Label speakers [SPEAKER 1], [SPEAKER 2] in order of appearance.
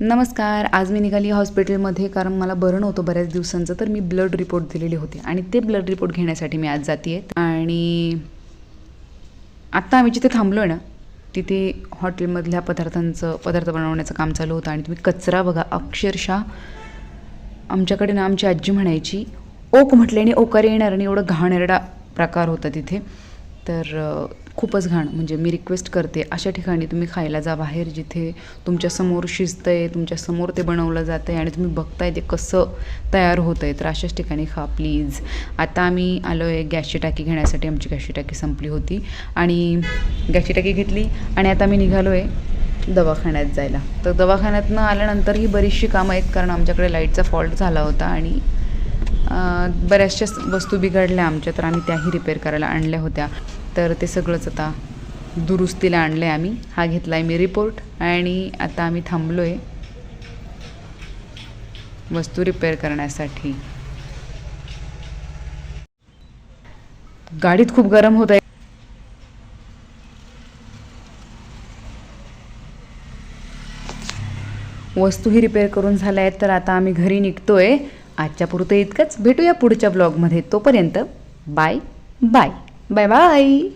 [SPEAKER 1] नमस्कार आज मी निघाली हॉस्पिटलमध्ये कारण मला बरं नव्हतं बऱ्याच दिवसांचं तर मी ब्लड रिपोर्ट दिलेले होते आणि ते ब्लड रिपोर्ट घेण्यासाठी मी आज जाते आणि आत्ता आम्ही जिथे थांबलो आहे ना तिथे हॉटेलमधल्या पदार्थांचं पदार्थ बनवण्याचं काम चालू होतं. आणि तुम्ही कचरा बघा अक्षरशः आमच्याकडे ना आमची आजी म्हणायची ओक म्हटल्याने ओकार येणार आणि एवढं घाणेरडा प्रकार होता तिथे. तर खूपच घाण म्हणजे मी रिक्वेस्ट करते अशा ठिकाणी तुम्ही खायला जा बाहेर जिथे तुमच्यासमोर शिजतं आहे तुमच्यासमोर ते बनवलं जातं आहे आणि तुम्ही बघताय ते कसं तयार होतं आहे तर अशाच ठिकाणी खा प्लीज आता आम्ही आलो आहे गॅसची टाकी घेण्यासाठी आमची गॅसची टाकी संपली होती आणि गॅसची टाकी घेतली आणि आता मी निघालो आहे दवाखान्यात जायला. तर दवाखान्यातनं आल्यानंतर ही बरीचशी कामं आहेत कारण आमच्याकडे लाईटचा फॉल्ट झाला होता आणि बऱ्याचशा वस्तू बिघडल्या आमच्या तर आम्ही त्याही रिपेअर करायला आणल्या होत्या. तर ते सगळंच आता दुरुस्तीला आणलं आहे आम्ही. हा घेतला आहे मी रिपोर्ट आणि आता आम्ही थांबलो आहे वस्तू रिपेअर करण्यासाठी. गाडीत खूप गरम होत आहे वस्तूही रिपेअर करून झाल्या आहेत तर आता आम्ही घरी निघतोय. आजच्या पुरतं इतकंच. भेटूया पुढच्या ब्लॉगमध्ये तोपर्यंत बाय बाय बाय बाय